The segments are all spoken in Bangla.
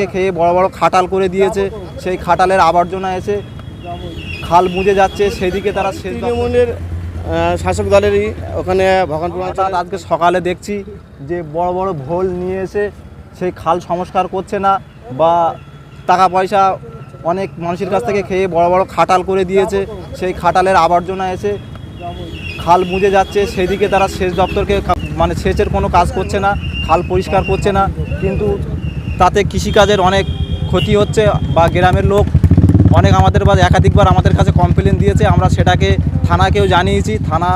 থেকে খেয়ে বড় বড় খাটাল করে দিয়েছে। সেই খাটালের আবর্জনা এসে খাল মুজে যাচ্ছে। সেদিকে তারা তৃণমূলের শাসক দলেরই ওখানে ভগবানপুর আজকে সকালে দেখছি যে বড় বড় ভোল নিয়ে এসে সেই খাল সংস্কার করছে না বা টাকা পয়সা অনেক মানুষের কাছ থেকে খেয়ে বড় বড় খাটাল করে দিয়েছে। সেই খাটালের আবর্জনা এসে খাল মুজে যাচ্ছে। সেদিকে তারা সেচ দপ্তরকে মানে সেচের কোনো কাজ করছে না খাল পরিষ্কার করছে না। কিন্তু তাতে কৃষিকাজের অনেক ক্ষতি হচ্ছে বা গ্রামের লোক অনেক আমাদের বা একাধিকবার আমাদের কাছে কমপ্লেন দিয়েছে। আমরা সেটাকে থানাকেও জানিয়েছি। থানা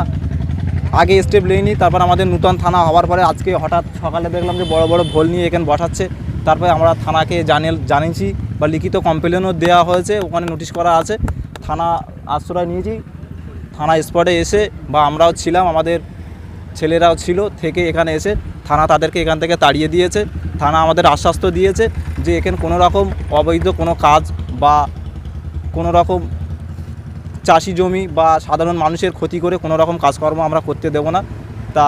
আগে স্টেপ নেয়নি। তারপর আমাদের নূতন থানা হওয়ার পরে আজকে হঠাৎ সকালে দেখলাম যে বড় বড় ভোল নিয়ে এখানে বসাচ্ছে। তারপরে আমরা থানাকে জানিয়ে জানিয়েছি বা লিখিত কমপ্লেনও দেওয়া হয়েছে। ওখানে নোটিশ করা আছে। থানা আশ্রয় নিয়েছি। থানা স্পটে এসে বা আমরাও ছিলাম। আমাদের ছেলেরাও ছিল, থেকে এখানে এসে থানা তাদেরকে এখান থেকে তাড়িয়ে দিয়েছে। থানা আমাদের আশ্বাস দিয়েছে যে এখানে কোনো রকম অবৈধ কোনো কাজ বা কোনো রকম চাষি জমি বা সাধারণ মানুষের ক্ষতি করে কোনো রকম কাজকর্ম আমরা করতে দেবো না। তা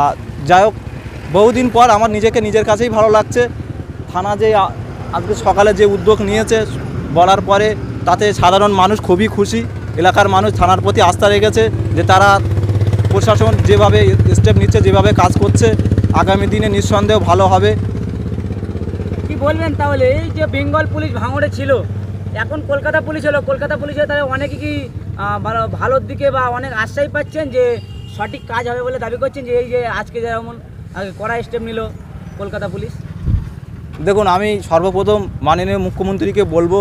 যাই হোক, বহুদিন পর আমার নিজেকে নিজের কাছেই ভালো লাগছে। থানা যে আজকে সকালে যে উদ্যোগ নিয়েছে, বলার পরে তাতে সাধারণ মানুষ খুবই খুশি। এলাকার মানুষ থানার প্রতি আস্থা রেখেছে যে তারা প্রশাসন যেভাবে স্টেপ নিচ্ছে যেভাবে কাজ করছে আগামী দিনে নিঃসন্দেহ ভালো হবে। কি বলবেন তাহলে? এই যে বেঙ্গল পুলিশ ভাঙড়ে ছিল এখন কলকাতা পুলিশ হলো কলকাতা পুলিশে তাহলে অনেকে কি ভালো ভালোর দিকে বা অনেক আশ্বাস পাচ্ছেন যে সঠিক কাজ হবে বলে দাবি করছেন যে এই যে আজকে যেমন আগে কড়া স্টেপ নিল কলকাতা পুলিশ? দেখুন আমি সর্বপ্রথম মাননীয় মুখ্যমন্ত্রীকে বলব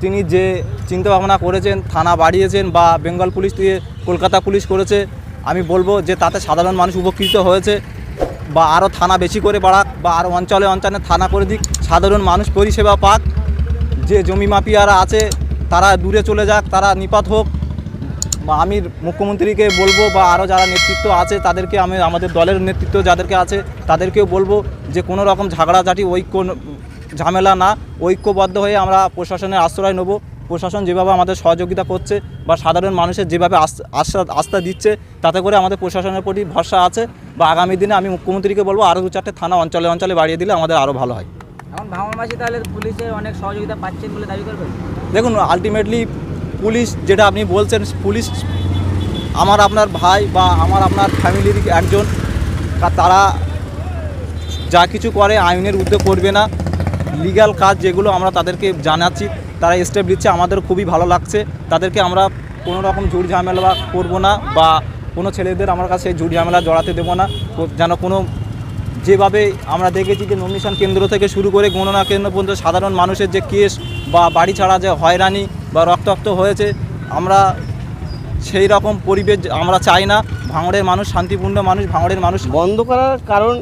তিনি যে চিন্তাভাবনা করেছেন, থানা বাড়িয়েছেন বা বেঙ্গল পুলিশ দিয়ে কলকাতা পুলিশ করেছে, আমি বলব যে তাতে সাধারণ মানুষ উপকৃত হয়েছে বা আরও থানা বেশি করে বাড়াক বা আরও অঞ্চলে অঞ্চলে থানা করে দিক, সাধারণ মানুষ পরিষেবা পাক। যে জমি মাফিয়ারা আছে, তারা দূরে চলে যাক, তারা নিপাত হোক। বা আমি মুখ্যমন্ত্রীকে বলব বা আরও যারা নেতৃত্ব আছে, তাদেরকে আমি, আমাদের দলের নেতৃত্ব যাদেরকে আছে, তাদেরকেও বলব যে কোনো রকম ঝাগড়াঝাটি ঐক্য ঝামেলা না ঐক্যবদ্ধ হয়ে আমরা প্রশাসনের আশ্রয় নেব। প্রশাসন যেভাবে আমাদের সহযোগিতা করছে বা সাধারণ মানুষের যেভাবে আস- আস্থা আস্থা দিচ্ছে তাতে করে আমাদের প্রশাসনের প্রতি ভরসা আছে বা আগামী দিনে আমি মুখ্যমন্ত্রীকে বলব আরও দু চারটে থানা অঞ্চলে অঞ্চলে বাড়িয়ে দিলে আমাদের আরও ভালো হয়। এখন ভাঙড়বাসী তাহলে পুলিশের অনেক সহযোগিতা পাচ্ছেন বলে দাবি করবেন? দেখুন আলটিমেটলি পুলিশ যেটা আপনি বলছেন পুলিশ আমার আপনার ভাই বা আমার আপনার ফ্যামিলির একজন তারা যা কিছু করে আইনের উদ্যোগ করবে না। লিগ্যাল কাজ যেগুলো আমরা তাদেরকে জানাচ্ছি, তারা স্টেপ দিচ্ছে আমাদের খুবই ভালো লাগছে। তাদেরকে আমরা কোনো রকম ঝুট ঝামেলা করব না বা কোনো ছেলেদের আমার কাছে ঝুট ঝামেলা জড়াতে দেবো না। যেন কোনো যেভাবে আমরা দেখেছি যে নমিশন কেন্দ্র থেকে শুরু করে গণনা কেন্দ্র পর্যন্ত সাধারণ মানুষের যে কেস বা বাড়ি ছাড়া যে হয়রানি বা রক্তাক্ত হয়েছে, আমরা সেই রকম পরিবেশ আমরা চাই না। ভাঙড়ের মানুষ, শান্তিপূর্ণ মানুষ, ভাঙড়ের মানুষ বন্ধ করার কারণ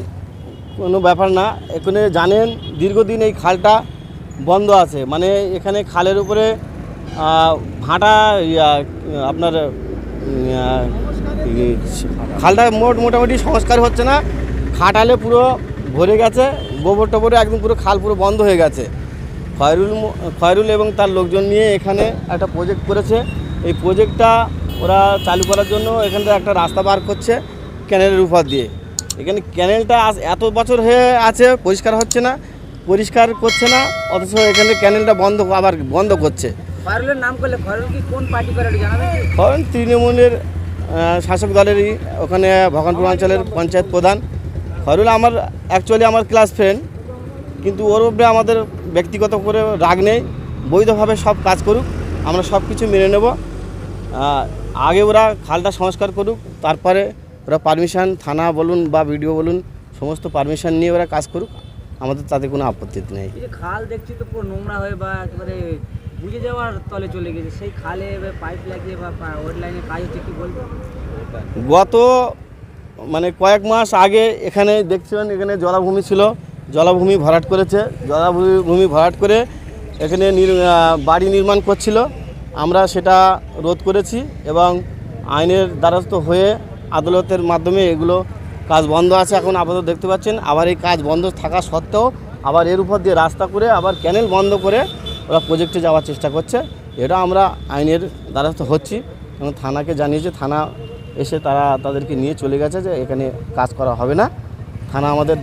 কোনো ব্যাপার না। এখানে জানেন দীর্ঘদিন এই খালটা বন্ধ আছে। মানে এখানে খালের উপরে ভাটা আপনার খালটা মোট, মোটামুটি সংস্কার হচ্ছে না। খাটালে পুরো ভরে গেছে। গোবর টোবরে একদম পুরো খাল পুরো বন্ধ হয়ে গেছে। খয়রুল খয়রুল এবং তার লোকজন নিয়ে এখানে একটা প্রজেক্ট করেছে। এই প্রজেক্টটা ওরা চালু করার জন্য এখান থেকে একটা রাস্তা বার করছে ক্যানেলের উপর দিয়ে। এখানে ক্যানেলটা এত বছর হয়ে আছে পরিষ্কার হচ্ছে না পরিষ্কার করছে না অথচ এখানে ক্যানেলটা বন্ধ আবার বন্ধ করছে। খয়রুলের নাম করলে কি কোন পার্টি করে জানাবেন? কারণ তৃণমূলের শাসক দলেরই ওখানে ভগবানপুর অঞ্চলের পঞ্চায়েত প্রধান। খরুল আমার অ্যাকচুয়ালি আমার ক্লাস ফ্রেন্ড কিন্তু ওর উপরে আমাদের ব্যক্তিগত করে রাগ নেই। বৈধভাবে সব কাজ করুক আমরা সব কিছু মেনে নেব। আগে ওরা খালটা সংস্কার করুক তারপরে ওরা পারমিশন থানা বলুন বা বিডিও বলুন সমস্ত পারমিশন নিয়ে ওরা কাজ করুক আমাদের তাতে কোনো আপত্তি নেই। খাল দেখছি তো পুরো নোংরা হয়ে বা একেবারে বুঝে যাওয়ার তলে চলে গেছে। সেই খালে পাইপ লাগিয়ে বা ওয়ার লাইনে কাজ হচ্ছে কি বলব গত মানে কয়েক মাস আগে এখানে দেখছিলেন এখানে জলাভূমি ছিল জলাভূমি ভরাট করেছে। জলাভূমি ভূমি ভরাট করে এখানে নির- বাড়ি নির্মাণ করছিল। আমরা সেটা রোধ করেছি এবং আইনের দ্বারস্থ হয়ে আদালতের মাধ্যমে এগুলো কাজ বন্ধ আছে এখন আপাতত দেখতে পাচ্ছেন। আবার এই কাজ বন্ধ থাকা সত্ত্বেও আবার এর উপর দিয়ে রাস্তা করে আবার ক্যানেল বন্ধ করে ওরা প্রজেক্টে যাওয়ার চেষ্টা করছে। এটা আমরা আইনের দ্বারস্থ হচ্ছি এবং থানাকে জানিয়েছে, থানা এসে তারা তাদেরকে নিয়ে চলে গেছে যে এখানে কাজ করা হবে না। থানা আমাদের